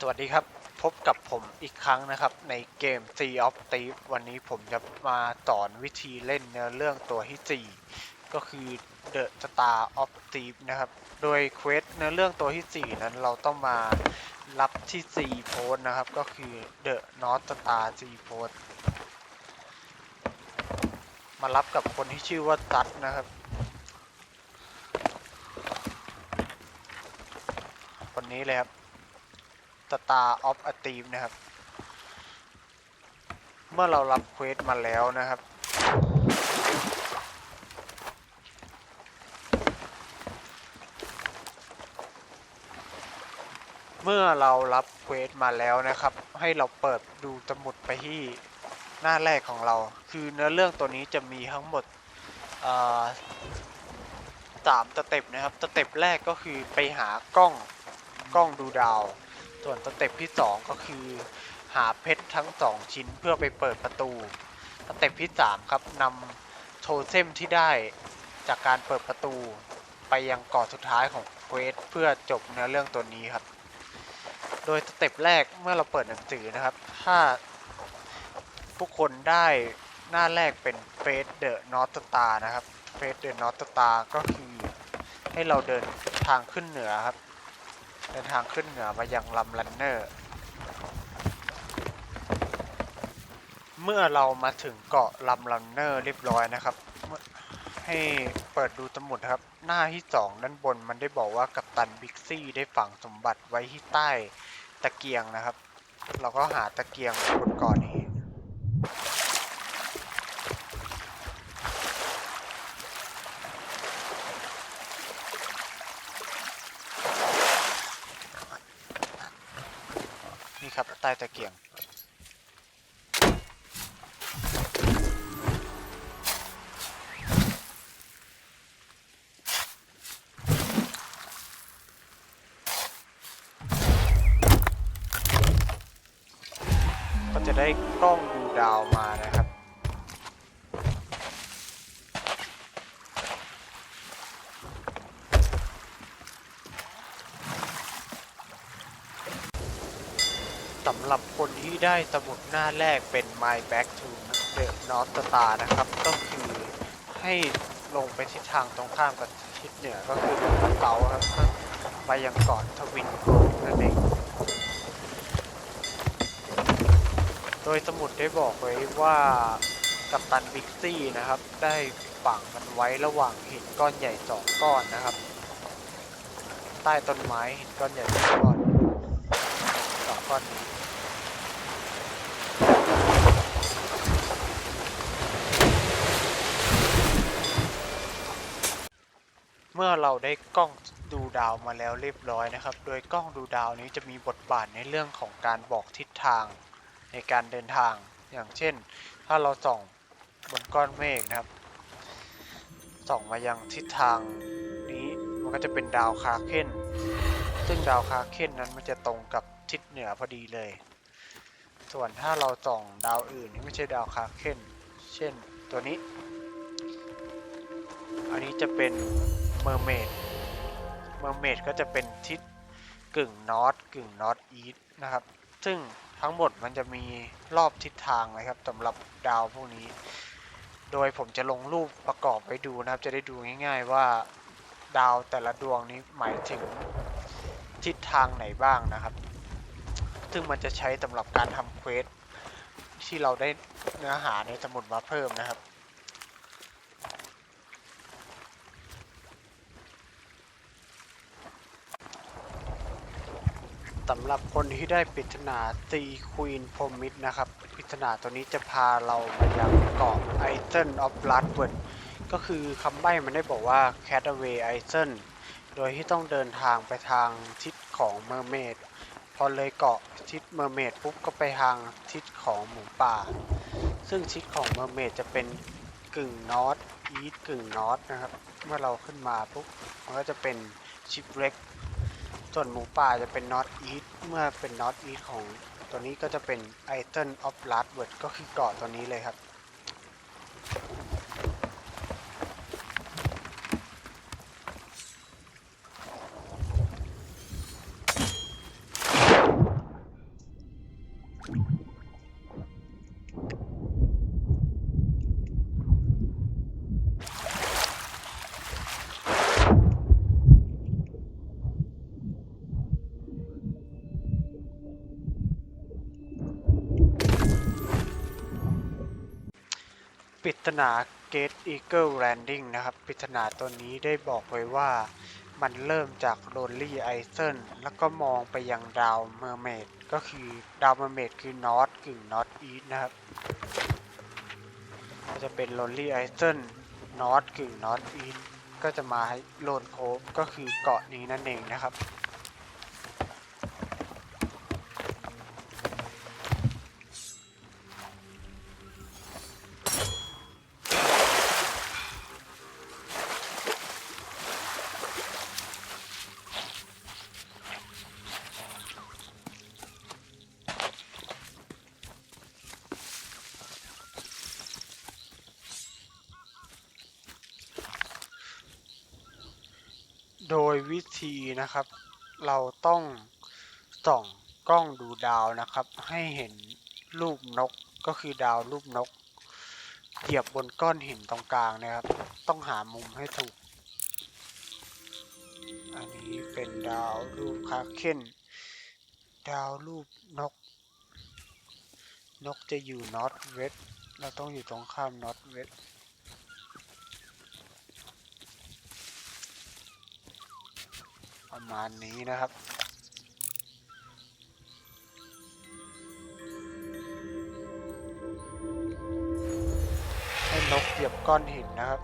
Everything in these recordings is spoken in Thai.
สวัสดีครับ พบกับผมอีกครั้งนะครับ ในเกม Sea of Thieves วันนี้ผมจะมาสอนวิธีเล่นเนื้อเรื่องตัวที่ 4 ก็คือ The Star of Thieves นะครับ โดยเควสเนื้อเรื่องตัวที่ 4 นั้นเราต้องมารับที่ 4 โพสนะครับ ก็คือ The North Star 4 โพสมารับกับคนที่ชื่อว่าตัดนะครับคนนี้เลยครับ Star of a t h i e v นะครับ เมื่อเรารับเควสมาแล้วนะครับ เมื่อเรารับเควสมาแล้วนะครับ ให้เราเปิดดูสมุดไปที่หน้าแรกของเรา คือเนื้อเรื่องตัวนี้จะมีทั้งหมดสามสเต็ปนะครับสเต็ปแรกก็คือไปหากล้องกล้องดูดาว ส่วนสเต็ปที่ 2 ก็คือ หาเพชรทั้ง 2 ชิ้นเพื่อไปเปิดประตู สเต็ปที่ 3 ครับนำโทเทมที่ได้จากการเปิดประตู ไปยังเกาะสุดท้ายของเควสเพื่อจบเนื้อเรื่องตัวนี้ครับ โดยสเต็ปแรกเมื่อเราเปิดหนังสือนะครับ ถ้าทุกคนได้หน้าแรกเป็นเฟสเดอะนอตตานะครับเฟสเดอะนอตตาก็คือให้เราเดินทางขึ้นเหนือครับ ดินทางขึ้นเหนือมายังลำลันเนอร์ เมื่อเรามาถึงเกาะลำลันเนอร์เรียบร้อยนะครับเมื่อให้เปิดดูสมุดครับ หน้าที่สองด้านบนมันได้บอกว่ากัปตันบิ๊กซี่ได้ฝังสมบัติไว้ที่ใต้ตะเกียงนะครับ เราก็หาตะเกียงบนเกาะนี้นี่ครับใต้ตะ เกียง ก็จะได้กล้องดูดาวมานะครับ สำหรับคนที่ได้สมุดหน้าแรกเป็น My Back to the North Star นะครับ ก็คือให้ลงไปทิศทางตรงข้ามกับทิศเหนือก็คือเดินเกาครับไปยังเกาะทวินโกลนั่นเองโดยสมุดได้บอกไว้ว่ากัปตันบิ๊กซี่นะครับ ได้ฝังมันไว้ระหว่างหินก้อนใหญ่สองก้อนนะครับ ใต้ต้นไม้หินก้อนใหญ่สองก้อนสองก้อนนี้ เมื่อเราได้กล้องดูดาวมาแล้วเรียบร้อยนะครับ โดยกล้องดูดาวนี้จะมีบทบาทในเรื่องของการบอกทิศทางในการเดินทาง อย่างเช่น ถ้าเราส่องบนก้อนเมฆนะครับ ส่องมายังทิศทางนี้มันก็จะเป็นดาวคาเคนซึ่งดาวคาเคนนั้นมันจะตรงกับทิศเหนือพอดีเลย ส่วนถ้าเราส่องดาวอื่นที่ไม่ใช่ดาวคาเคนเช่นตัวนี้ อันนี้จะเป็น เมอร์เมดเมอร์เมดก็จะเป็นทิศกึ่งนอตกึ่งนอตอีสนะครับ ซึ่งทั้งหมดมันจะมีรอบทิศทางนะครับสำหรับดาวพวกนี้ โดยผมจะลงรูปประกอบไว้ดูนะครับ จะได้ดูง่าย ๆว่าดาวแต่ละดวงนี้หมายถึงทิศทางไหนบ้างนะครับ ซึ่งมันจะใช้สำหรับการทำเควสที่เราได้เนื้อหาในสมุดมาเพิ่มนะครับ สำหรับคนที่ได้ปริศนาตีควีนพรมิดนะครับปริศนาตัวนี้จะพาเรามายังเกาะไอเซนออฟลัดเวิร์ดก็คือคำใบ้มันได้บอกว่า c a t a w a y i s o n โดยที่ต้องเดินทางไปทางทิศของเมอร์เมดพอเลยเกาะทิศเมอร์เมดปุ๊บก็ไปทางทิศของหมูป่า ซึ่งทิศของเมอร์เมดจะเป็นกึ่งนอตอีสกึ่งนอตนะครับ เมื่อเราขึ้นมาปุ๊บมันก็จะเป็นชิปเล็ก ส่วนหมูป่าจะเป็น North East เมื่อเป็น North East ของตัวนี้ก็จะเป็น i t o n of Last Word ก็คือเกาะตัวนี้เลยครับ ปริศนา Gate Eagle Landing นะครับปริศนาตัวนี้ได้บอกไว้ว่ามันเริ่มจาก Lonely Isle แล้วก็มองไปยังดาว Mermaid ก็คือดาว Mermaid คือ North กึ่ง North East นะครับก็จะเป็น Lonely Isle North กึ่ง North East ก็จะมาให้โลนโคฟก็คือเกาะนี้นั่นเองนะครับ โดย วิธีนะครับ เราต้องส่องกล้องดูดาวนะครับ ให้เห็นรูปนกก็คือดาวรูปนก เหยียบบนก้อนหินตรงกลางนะครับ ต้องหามุมให้ถูก อันนี้เป็นดาวรูปคาเคนดาวรูปนก นกจะอยู่นอตเวสเราต้องอยู่ตรงข้ามนอตเวส ประมาณนี้นะครับให้นกเหยียบก้อนหินนะครับ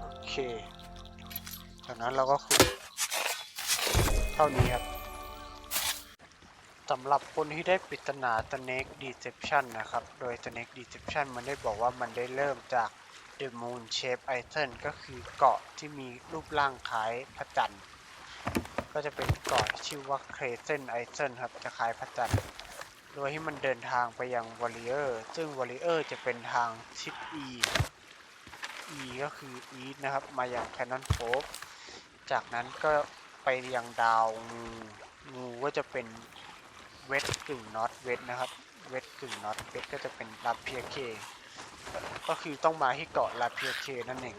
โอเคจากนั้นเราก็ขุดเท่านี้ครับสำหรับคนที่ได้ปริศนา Snake Deception นะครับ โดย Snake Deception มันได้บอกว่ามันได้เริ่มจาก The Moon Shape Island ก็คือเกาะที่มีรูปร่างคล้ายพระจันทร์ก็จะเป็นเกาะชื่อว่า Crescent Island ครับจะคล้ายพระจันทร์โดยที่มันเดินทางไปยัง Warrior ซึ่ง Warrior จะเป็นทางทิศ E E ก็คือ East นะครับ มายัง Cannon Cove จากนั้นก็ไปยังดาวงูงูก็จะเป็นเวสกึ่งนอตเวสนะครับ เวสกึ่งนอตเวสก็จะเป็นลาเพียเค ก็คือต้องมาที่เกาะลาเพียเคนั่นเอง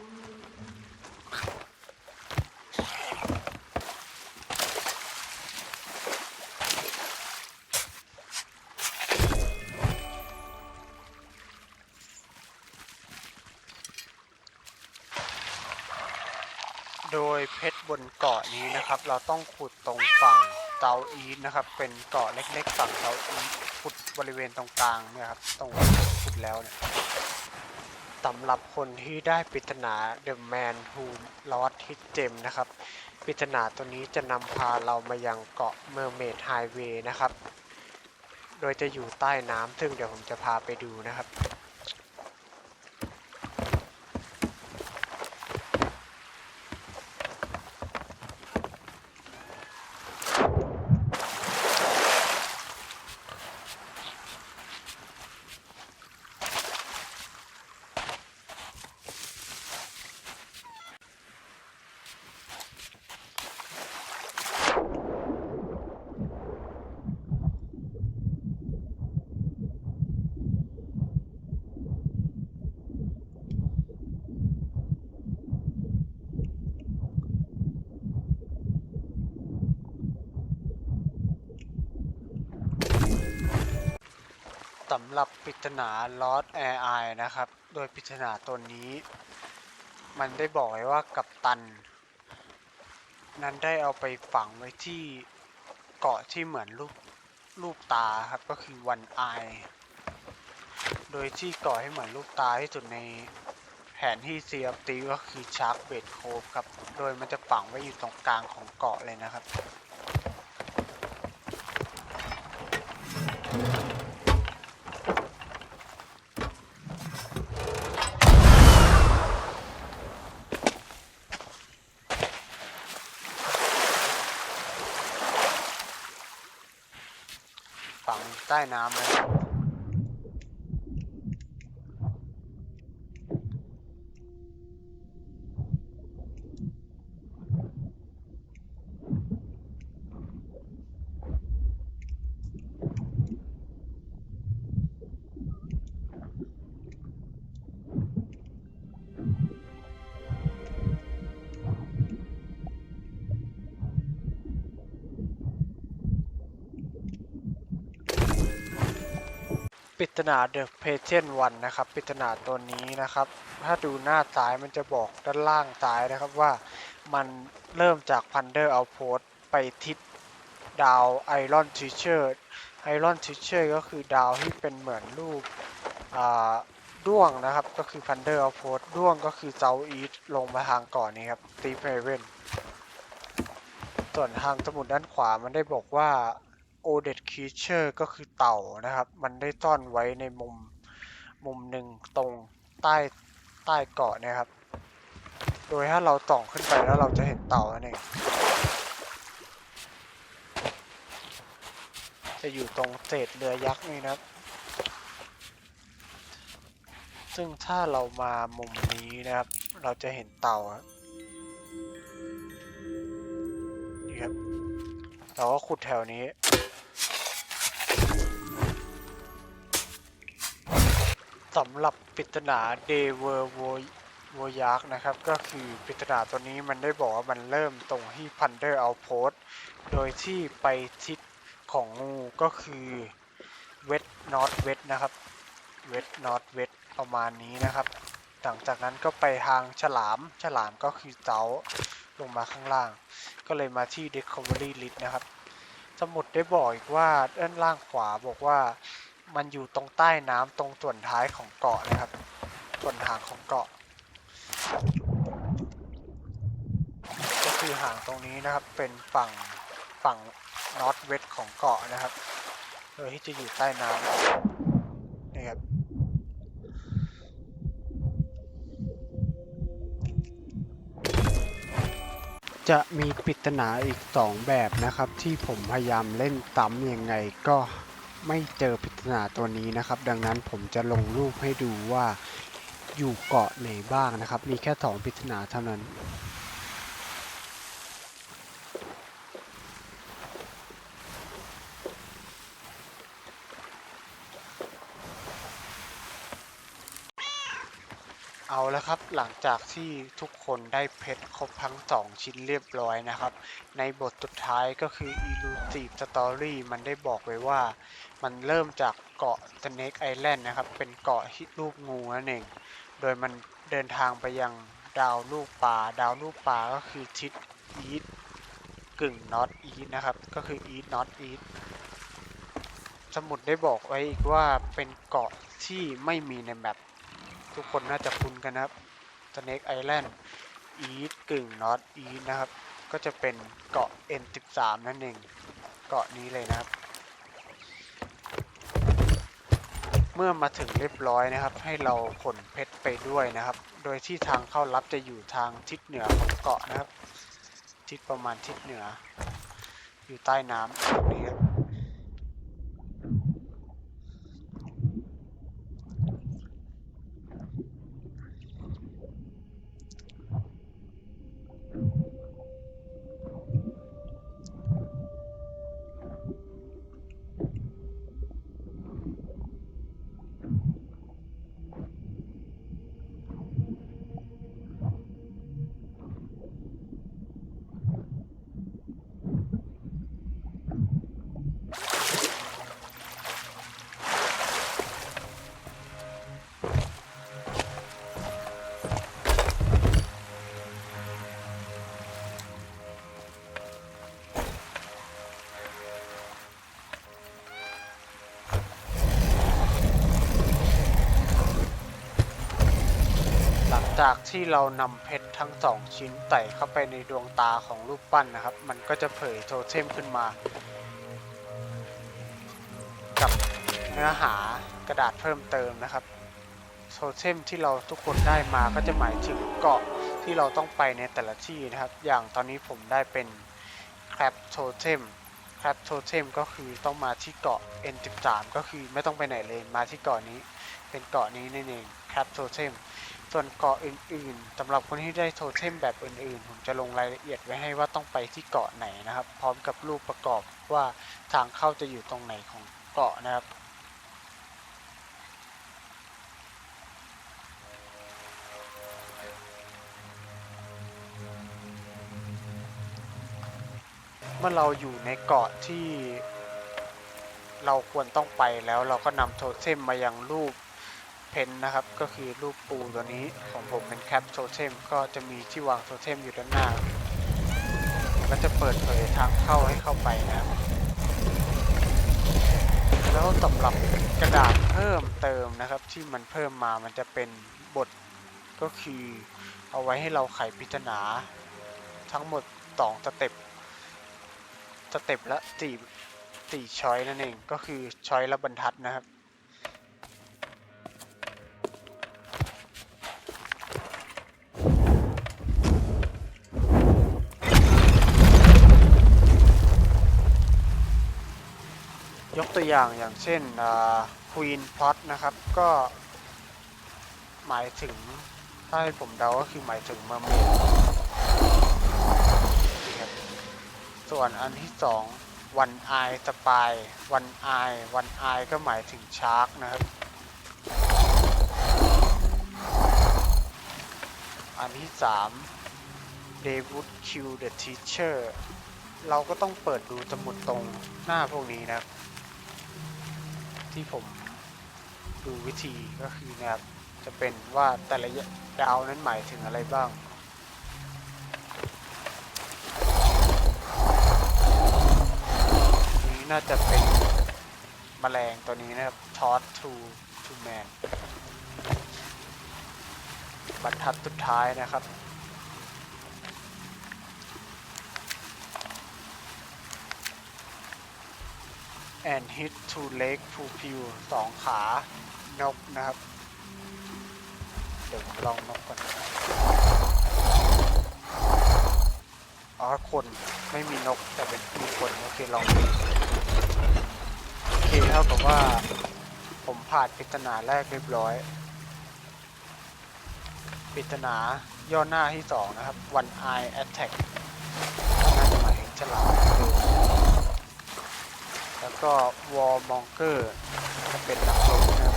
โดยเพชรบนเกาะนี้นะครับ เราต้องขุดตรงฝั่งเซาอีสนะครับ เป็นเกาะเล็กๆฝั่งเซาอีสขุดบริเวณตรงกลางเนี่ยครับตรงขุดแล้วเนี่ย สำหรับคนที่ได้ปริศนา The Man Who Lost His Gem นะครับปริศนาตัวนี้จะนำพาเรามายังเกาะ Mermaid Highway นะครับ โดยจะอยู่ใต้น้ำซึ่งเดี๋ยวผมจะพาไปดูนะครับ สำหรับปริศนา Lost Air Eye นะครับ โดยปริศนาตัวนี้ มันได้บอกไว้ว่ากัปตัน นั้นได้เอาไปฝังไว้ที่เกาะที่เหมือนรูปรูปตาครับก็คือวันไอโดยที่กาะให้เหมือนรูปตาที่สุดในแผนที่เซียบตีก็คือชาร์กเบดโคฟครับ โดยมันจะฝังไว้อยู่ตรงกลางของเกาะเลยนะครับ ฝังใต้น้ำ นา The Patient One นะครับปริศนาตัวนี้นะครับ ถ้าดูหน้าซ้ายมันจะบอกด้านล่างซ้ายนะครับว่ามันเริ่มจาก Thunder Outpost ไปทิศดาว Iron Teacher Iron Teacher ก็คือดาวที่เป็นเหมือนรูปอ่าด้วงนะครับ ก็คือ Thunder Outpost ด้วงก็คือ South East ลงมาทางก่อนนี้ครับ Deep Haven ส่วนทางสมุดด้านขวามันได้บอกว่า o d e d Creature ก็คือเต่านะครับ มันได้ซ่อนไว้ในมุมมุมหนึ่งตรงใต้ใต้เกาะนะครับ โดยถ้าเราต่องขึ้นไปแล้วเราจะเห็นเต่านั่นเองจะอยู่ตรงเศษเรือยักษ์นี่นะครับ ซึ่งถ้าเรามามุมนี้นะครับ เราจะเห็นเต่านี่ครับเราก็ขุดแถวนี้ สำหรับปริศนาเดเวอร์โวยาร์กนะครับ ก็คือปริศนาตัวนี้มันได้บอกว่ามันเริ่มตรงที่พันเดอร์เอาโพสโดยที่ไปทิศของงูก็คือเวสนอตเวสนะครับเวสนอตเวสประมาณนี้นะครับ หลังจากนั้นก็ไปทางฉลาม ฉลามก็คือเจ้าลงมาข้างล่าง ก็เลยมาที่ Discovery List นะครับ สมุดได้บอกอีกว่าด้านล่างขวาบอกว่า มันอยู่ตรงใต้น้ำตรงส่วนท้ายของเกาะนะครับ ส่วนหางของเกาะ ก็คือหางตรงนี้นะครับเป็นฝั่งฝั่งนอตเวสของเกาะนะครับ โดยที่จะอยู่ใต้น้ำนี่ครับจะมีปริศนาอีกสองแบบนะครับ ที่ผมพยายามเล่นซ้ำยังไงก็ ไม่เจอปริศนาตัวนี้นะครับ ดังนั้นผมจะลงรูปให้ดูว่าอยู่เกาะไหนบ้างนะครับ มีแค่สองปริศนาเท่านั้น เอาแล้วครับหลังจากที่ทุกคนได้เพชรครบทั้งสองชิ้นเรียบร้อยนะครับ ในบทสุดท้ายก็คือ Elusive Story มันได้บอกไว้ว่า มันเริ่มจากเกาะ Snake Island นะครับ เป็นเกาะที่รูปงูนั่นเอง โดยมันเดินทางไปยังดาวลูกปลาดาวลูกปลาก็คือทิศ East กึ่ง North East นะครับ ก็คือ East North East สมุดได้บอกไว้อีกว่าเป็นเกาะที่ไม่มีในแมป ทุกคนน่าจะคุ้นกันนะครับ Snake Island East กึ่ง North East นะครับ ก็จะเป็นเกาะ N13 นั่นเอง เกาะนี้เลยนะครับ เมื่อมาถึงเรียบร้อยนะครับ ให้เราขนเพชรไปด้วยนะครับ โดยที่ทางเข้ารับจะอยู่ทางทิศเหนือของเกาะนะครับ ทิศประมาณทิศเหนือ อยู่ใต้น้ำตรงนี้ จากที่เรานำเพชรทั้งสองชิ้นใส่เข้าไปในดวงตาของรูปปั้นนะครับ มันก็จะเผยโทเทมขึ้นมา กับเนื้อหากระดาษเพิ่มเติมนะครับโทเทมที่เราทุกคนได้มาก็จะหมายถึงเกาะที่เราต้องไปในแต่ละที่นะครับ อย่างตอนนี้ผมได้เป็นแครบโทเทมแครบโทเทมก็คือต้องมาที่เกาะ N13 ก็คือไม่ต้องไปไหนเลยมาที่เกาะนี้ เป็นเกาะนี้นั่นเองแครบโทเทม ส่วนเกาะอื่นๆสำหรับคนที่ได้โทเทมแบบอื่นๆ ผมจะลงรายละเอียดไว้ให้ว่าต้องไปที่เกาะไหนนะครับ พร้อมกับรูปประกอบว่าทางเข้าจะอยู่ตรงไหนของเกาะนะครับเมื่อเราอยู่ในเกาะที่เราควรต้องไปแล้วเราก็นำโทเทมมายังรูป เพนนะครับ ก็คือรูปปูตัวนี้ของผมเป็นแคปโทเทมก็จะมีที่วางโทเทมอยู่ด้านหน้าก็จะเปิดเผยทางเข้าให้เข้าไปนะครับ แล้วสำหรับกระดาษเพิ่มเติมนะครับ ที่มันเพิ่มมามันจะเป็นบทก็คือเอาไว้ให้เราไขปริศนาทั้งหมด2สเต็ปสเต็ปละสี่สี่ช้อยนั่นเอง ก็คือช้อยละบรรทัดนะครับ ยกตัวอย่างอย่างเช่นควีนพอตนะครับ ก็ หมายถึง ถ้าให้ผมเดาก็คือหมายถึงมอร์เมดครับส่วนอันที่สองวันไอสปายวันไอวันไอก็หมายถึงชาร์กนะครับ อันที่สาม They would kill the teacher เราก็ต้องเปิดดูสมุดตรงหน้าพวกนี้นะครับ ที่ผมดูวิธีก็คือนะครับ จะเป็นว่าแต่ละดาวนั้นหมายถึงอะไรบ้างนี้น่าจะเป็นแมลงตัวนี้นะครับ Toss to to man บรรทัดสุดท้ายนะครับ and hit to leg pupil สองขานกนะครับ เดี๋ยวผมลองนกก่อนอ๋อคนไม่มีนกแต่เป็นมีคนโอเคลองดูโอเคเท่ากับว่า ผมผ่านปริศนาแรกเรียบร้อยปริศนาย่อหน้าที่สองนะครับ one eye attack น่าจะหมายถึงฉลามเหมือนเดิม แล้วก็วอลมองเกอร์จะเป็นนักรบนะครับ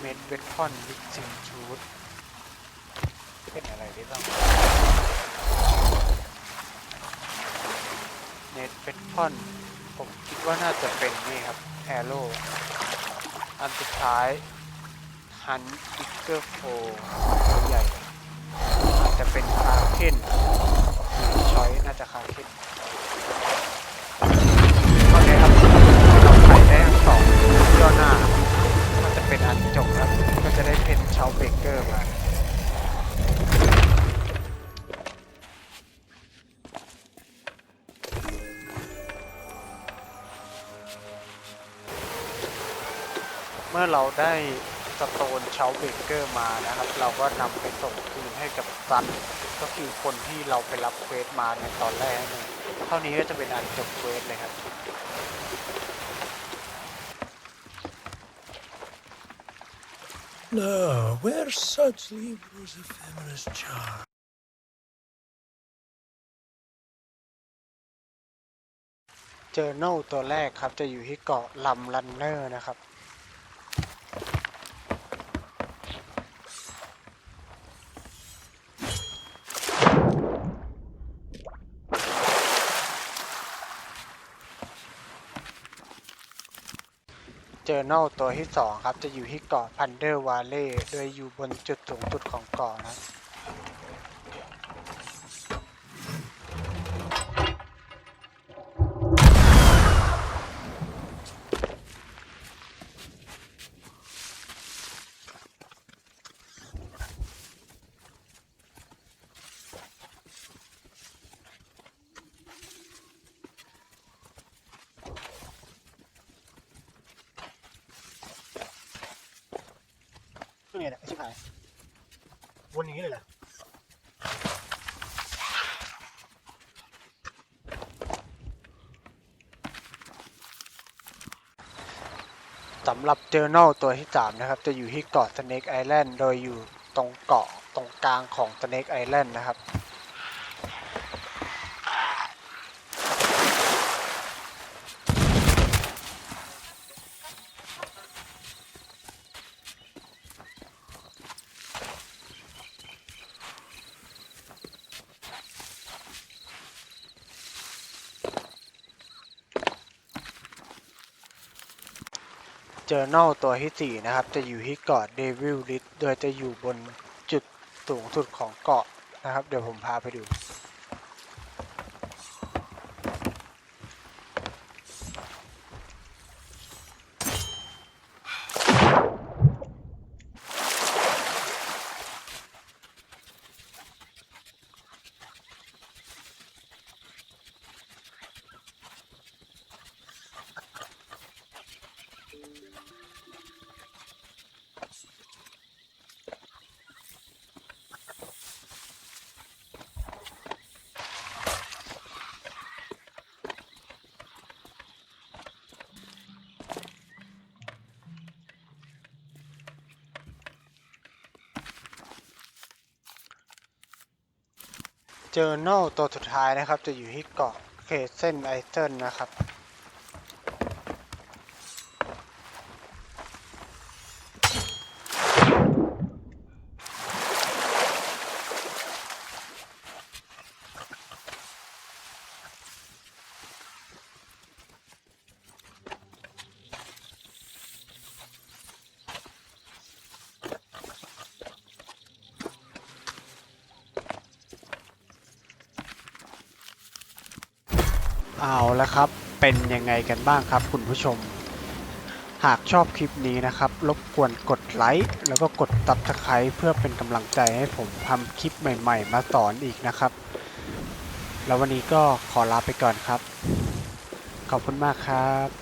เมดเวทคอนวิจิงชูดเป็นอะไรได้บ้างเมดเวทคอนผมคิดว่าน่าจะเป็นนี่ครับแอโร่อันสุดท้ายฮันอิกเกอร์โฟตัวใหญ่อาจจะเป็นคาเคนหรือชอยน่าจะคาเคน ย่อหน้ามันจะเป็นอันจบครับก็จะได้เป็นชาวเบเกอร์มาเมื่อเราได้สโตนชาวเบเกอร์มานะครับ เราก็นำไปส่งคืนให้กับซันก็คือคนที่เราไปรับเควสมาในตอนแรกนั่นเองเท่านี้ก็จะเป็นอันจบเควสเลยครับ No, where such libros ephemeris charm. เจอโนตัวแรกครับจะอยู่ที่เกาะลำลันเนอร์นะครับ นอลตัวที่สองครับ จะอยู่ที่เกาะพันเดอร์วาเล่โดยอยู่บนจุดสูงสุดของเกาะนะ ครับก็เนี่ยชิบหายวนอย่างนี้เลยเหรอสำหรับเจอร์นลตัวที่ 3 นะครับ จะอยู่ที่เกาะ Snake Island โดยอยู่ตรงเกาะตรงกลางของ Snake Island นะครับ Journal ตัวที่ 4 นะครับ จะอยู่ที่เกาะ Devil Ridge โดยจะอยู่บนจุดสูงสุดของเกาะนะครับ เดี๋ยวผมพาไปดู เจอโน่ตัวสุดท้ายนะครับ จะอยู่ที่เกาะเคเซนไอเทิลนะครับ เอาละครับ เป็นยังไงกันบ้างครับคุณผู้ชม หากชอบคลิปนี้นะครับ รบกวนกดไลค์แล้วก็กดตับตะไคร้เพื่อเป็นกำลังใจให้ผมทำคลิปใหม่ ๆ มาสอนอีกนะครับ แล้ววันนี้ก็ขอลาไปก่อนครับ ขอบคุณมากครับ